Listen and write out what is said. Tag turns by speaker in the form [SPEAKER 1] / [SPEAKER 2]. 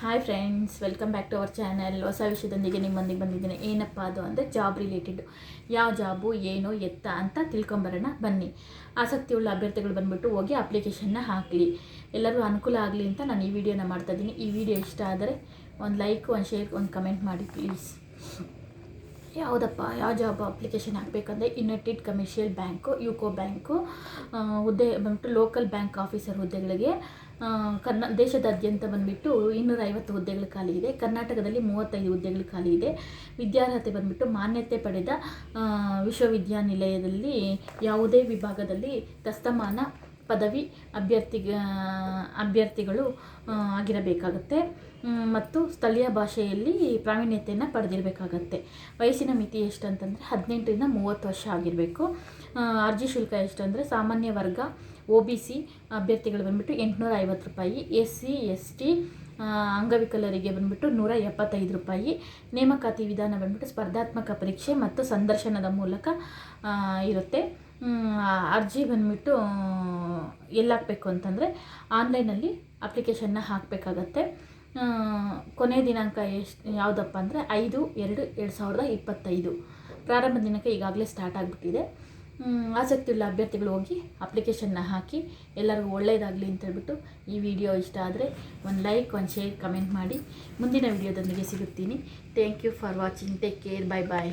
[SPEAKER 1] Hi friends welcome back to our channel ಹೊಸ ವಿಷಯದೊಂದಿಗೆ ನಿಮ್ಮೊಂದಿಗೆ ಬಂದಿದ್ದೀನಿ. ಏನಪ್ಪ ಅದು ಅಂದರೆ ಜಾಬ್ ರಿಲೇಟೆಡ್ ಯಾವ ಜಾಬು ಏನು, ಎತ್ತ ಅಂತ ತಿಳ್ಕೊಂಬರೋಣ. ಬನ್ನಿ. ಆಸಕ್ತಿ ಉಳ್ಳ ಅಭ್ಯರ್ಥಿಗಳು ಬಂದುಬಿಟ್ಟು ಹೋಗಿ ಅಪ್ಲಿಕೇಶನ್ನ ಹಾಕಲಿ. ಎಲ್ಲರೂ ಅನುಕೂಲ ಆಗಲಿ ಅಂತ ನಾನು ಈ ವಿಡಿಯೋನ ಮಾಡ್ತಾಯಿದ್ದೀನಿ ಈ ವಿಡಿಯೋ ಇಷ್ಟ ಆದರೆ ಒಂದು ಲೈಕ್ ಒಂದು ಶೇರ್ ಒಂದು ಕಮೆಂಟ್ ಮಾಡಿ ಪ್ಲೀಸ್ ಯಾವುದಪ್ಪ, ಯಾವ job application ಹಾಕಬೇಕಂದ್ರೆ United Commercial bank UCO bank ಹುದ್ದೆ ಬಂದ್ಬಿಟ್ಟು ಲೋಕಲ್ ಬ್ಯಾಂಕ್ ಆಫೀಸರ್ ಹುದ್ದೆಗಳಿಗೆ. ಕರ್ನ, ದೇಶದಾದ್ಯಂತ ಬಂದುಬಿಟ್ಟು ಇನ್ನೂರ ಐವತ್ತು ಹುದ್ದೆಗಳು ಖಾಲಿ ಇದೆ. ಕರ್ನಾಟಕದಲ್ಲಿ ಮೂವತ್ತೈದು ಹುದ್ದೆಗಳು ಖಾಲಿ ಇದೆ. ವಿದ್ಯಾರ್ಹತೆ ಬಂದುಬಿಟ್ಟು ಮಾನ್ಯತೆ ಪಡೆದ ವಿಶ್ವವಿದ್ಯಾನಿಲಯದಲ್ಲಿ ಯಾವುದೇ ವಿಭಾಗದಲ್ಲಿ ದಸ್ತಮಾನ ಪದವಿ ಅಭ್ಯರ್ಥಿ ಅಭ್ಯರ್ಥಿಗಳು ಆಗಿರಬೇಕಾಗುತ್ತೆ. ಮತ್ತು ಸ್ಥಳೀಯ ಭಾಷೆಯಲ್ಲಿ ಪ್ರಾವೀಣ್ಯತೆಯನ್ನು ಪಡೆದಿರಬೇಕಾಗತ್ತೆ. ವಯಸ್ಸಿನ ಮಿತಿ ಎಷ್ಟು ಅಂತಂದರೆ ಹದಿನೆಂಟರಿಂದ ಮೂವತ್ತು ವರ್ಷ ಆಗಿರಬೇಕು. ಅರ್ಜಿ ಶುಲ್ಕ ಎಷ್ಟು ಅಂದರೆ ಸಾಮಾನ್ಯ ವರ್ಗ, ಒ ಬಿ ಸಿ ಅಭ್ಯರ್ಥಿಗಳು ಬಂದುಬಿಟ್ಟು ಎಂಟುನೂರ ಐವತ್ತು ರೂಪಾಯಿ ಎಸ್ ಸಿ ಎಸ್ ಟಿ ಅಂಗವಿಕಲರಿಗೆ ಬಂದುಬಿಟ್ಟು ನೂರ ಎಪ್ಪತ್ತೈದು ರೂಪಾಯಿ, ನೇಮಕಾತಿ ವಿಧಾನ ಬಂದುಬಿಟ್ಟು ಸ್ಪರ್ಧಾತ್ಮಕ ಪರೀಕ್ಷೆ ಮತ್ತು ಸಂದರ್ಶನದ ಮೂಲಕ ಇರುತ್ತೆ. ಅರ್ಜಿ ಬಂದುಬಿಟ್ಟು ಎಲ್ಲಿ ಹಾಕಬೇಕು ಅಂತಂದರೆ ಆನ್ಲೈನಲ್ಲಿ ಅಪ್ಲಿಕೇಶನ್ನ ಹಾಕಬೇಕಾಗತ್ತೆ. ಕೊನೆಯ ದಿನಾಂಕ ಎಷ್ಟು, ಯಾವುದಪ್ಪ ಅಂದರೆ ಐದು, ಎರಡು ಎರಡು ಸಾವಿರದ ಇಪ್ಪತ್ತೈದು. ಪ್ರಾರಂಭ ದಿನಕ್ಕೆ ಈಗಾಗಲೇ ಸ್ಟಾರ್ಟ್ ಆಗಿಬಿಟ್ಟಿದೆ. ಆಸಕ್ತಿಯುಳ್ಳ ಅಭ್ಯರ್ಥಿಗಳು ಹೋಗಿ ಅಪ್ಲಿಕೇಶನ್ನ ಹಾಕಿ ಎಲ್ಲರಿಗೂ ಒಳ್ಳೆಯದಾಗಲಿ ಅಂತ ಹೇಳ್ಬಿಟ್ಟು ಈ ವಿಡಿಯೋ ಇಷ್ಟ ಆದರೆ ಒಂದು ಲೈಕ್, ಒಂದು ಶೇರ್, ಕಮೆಂಟ್ ಮಾಡಿ. ಮುಂದಿನ ವಿಡಿಯೋದೊಂದಿಗೆ ಸಿಗುತ್ತೀನಿ. Thank you for watching take care bye bye